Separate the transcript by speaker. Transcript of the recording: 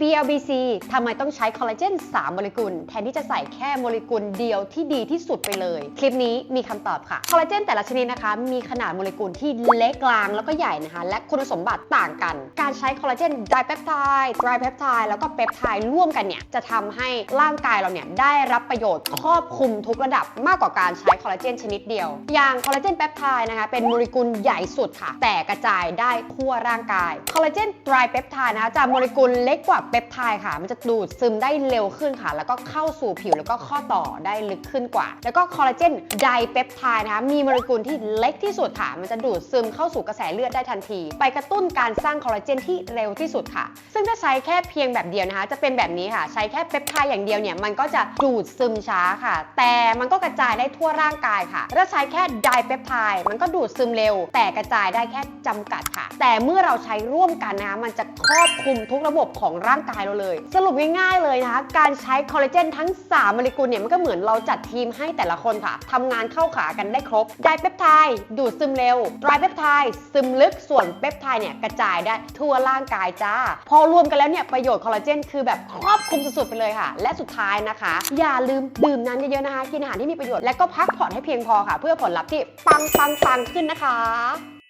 Speaker 1: BLBC ทำไมต้องใช้คอลลาเจน 3 โมเลกุล แทนที่จะใส่แค่โมเลกุลเดียวที่ดีที่สุดไปเลย คลิปนี้มีคำตอบค่ะ คอลลาเจนแต่ละชนิดนะคะ มีขนาดโมเลกุลที่เล็กกลางแล้วก็ใหญ่นะคะ และคุณสมบัติต่างกัน การใช้คอลลาเจนไดเปปไทด์ไตรเปปไทด์แล้วก็เปปไทด์ร่วมกันเนี่ยจะทำให้ร่างกายเราเนี่ยได้รับประโยชน์ครอบคลุมทุกระดับมากกว่าการใช้คอลลาเจนชนิดเดียว อย่างคอลลาเจนเปปไทด์นะคะเป็นโมเลกุลใหญ่สุดค่ะ แต่กระจายได้ทั่วร่างกาย คอลลาเจนไตรเปปไทด์นะคะจะโมเลกุลเล็กกว่าเปปไทด์ค่ะ มันจะดูดซึมได้เร็วขึ้นค่ะ แล้วก็เข้าสู่ผิวแล้วก็ข้อต่อได้ลึกขึ้นกว่า แล้วก็คอลลาเจนไดเปปไทด์นะคะมีโมเลกุลที่เล็กที่สุดค่ะ มันจะดูดซึมเข้าสู่กระแสเลือดได้ทันที ไปกระตุ้นการสร้างคอลลาเจนที่เร็วที่สุดค่ะ ซึ่งถ้าใช้แค่เพียงแบบเดียวนะคะ จะเป็นแบบนี้ค่ะ ใช้แค่เปปไทด์อย่างเดียวเนี่ย มันก็จะดูดซึมช้าค่ะ แต่มันก็กระจายได้ทั่วร่างกายค่ะ ถ้าใช้แค่ไดเปปไทด์มันก็ดูดซึมเร็ว แต่กระจายได้แค่จำกัดค่ะ แต่เมื่อเราใช้ร่วมกันนะคะมันจะครอบคลุมทุกระบบของร่างกายเราเลย สรุปง่ายๆเลยนะคะ การใช้คอลลาเจนทั้ง 3 โมเลกุลเนี่ยมันก็เหมือนเราจัดทีมให้แต่ละคนค่ะทำงานเข้าขากันได้ครบไดเปปไทด์ดูดซึมเร็วไตรเปปไทด์ซึมลึกส่วนเปปไทด์เนี่ยกระจายได้ทั่วร่างกายจ้า พอรวมกันแล้วเนี่ยประโยชน์คอลลาเจนคือแบบครอบคลุมสุดๆไปเลยค่ะ และสุดท้ายนะคะ อย่าลืมดื่มน้ำเยอะๆนะคะกินอาหารที่มีประโยชน์และก็พักผ่อนให้เพียงพอค่ะ เพื่อผลลัพธ์ที่ปังๆๆขึ้นนะคะ